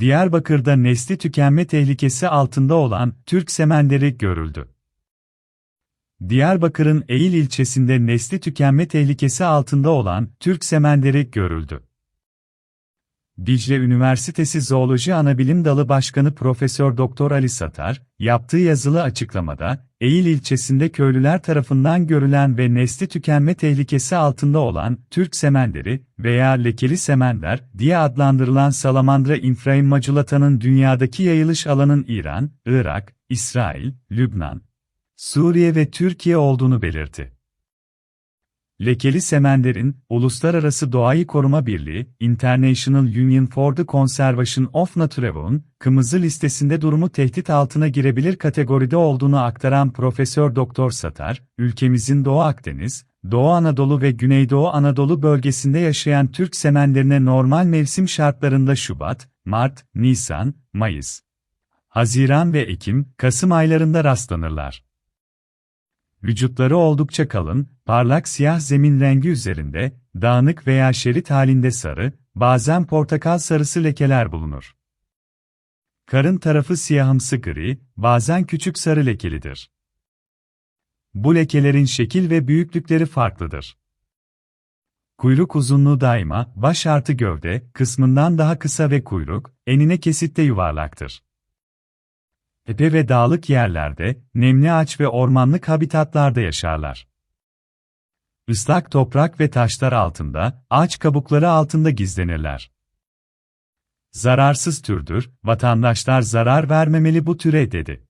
Diyarbakır'da nesli tükenme tehlikesi altında olan Türk semenleri görüldü. Diyarbakır'ın Eğil ilçesinde nesli tükenme tehlikesi altında olan Türk semenleri görüldü. Dicle Üniversitesi Zooloji Anabilim Dalı Başkanı Profesör Doktor Ali Satar, yaptığı yazılı açıklamada, Eğil ilçesinde köylüler tarafından görülen ve nesli tükenme tehlikesi altında olan Türk semenleri veya lekeli semender diye adlandırılan Salamandra infraimmaculata'nın dünyadaki yayılış alanın İran, Irak, İsrail, Lübnan, Suriye ve Türkiye olduğunu belirtti. Lekeli semenlerin, Uluslararası Doğayı Koruma Birliği, International Union for the Conservation of Nature'un, kırmızı listesinde durumu tehdit altına girebilir kategoride olduğunu aktaran Profesör Doktor Satar, ülkemizin Doğu Akdeniz, Doğu Anadolu ve Güneydoğu Anadolu bölgesinde yaşayan Türk semenlerine normal mevsim şartlarında Şubat, Mart, Nisan, Mayıs, Haziran ve Ekim, Kasım aylarında rastlanırlar. Vücutları oldukça kalın, parlak siyah zemin rengi üzerinde, dağınık veya şerit halinde sarı, bazen portakal sarısı lekeler bulunur. Karın tarafı siyahımsı gri, bazen küçük sarı lekelidir. Bu lekelerin şekil ve büyüklükleri farklıdır. Kuyruk uzunluğu daima, baş artı gövde, kısmından daha kısa ve kuyruk, enine kesitte yuvarlaktır. Tepe ve dağlık yerlerde, nemli ağaç ve ormanlık habitatlarda yaşarlar. Islak toprak ve taşlar altında, ağaç kabukları altında gizlenirler. Zararsız türdür, vatandaşlar zarar vermemeli bu türe dedi.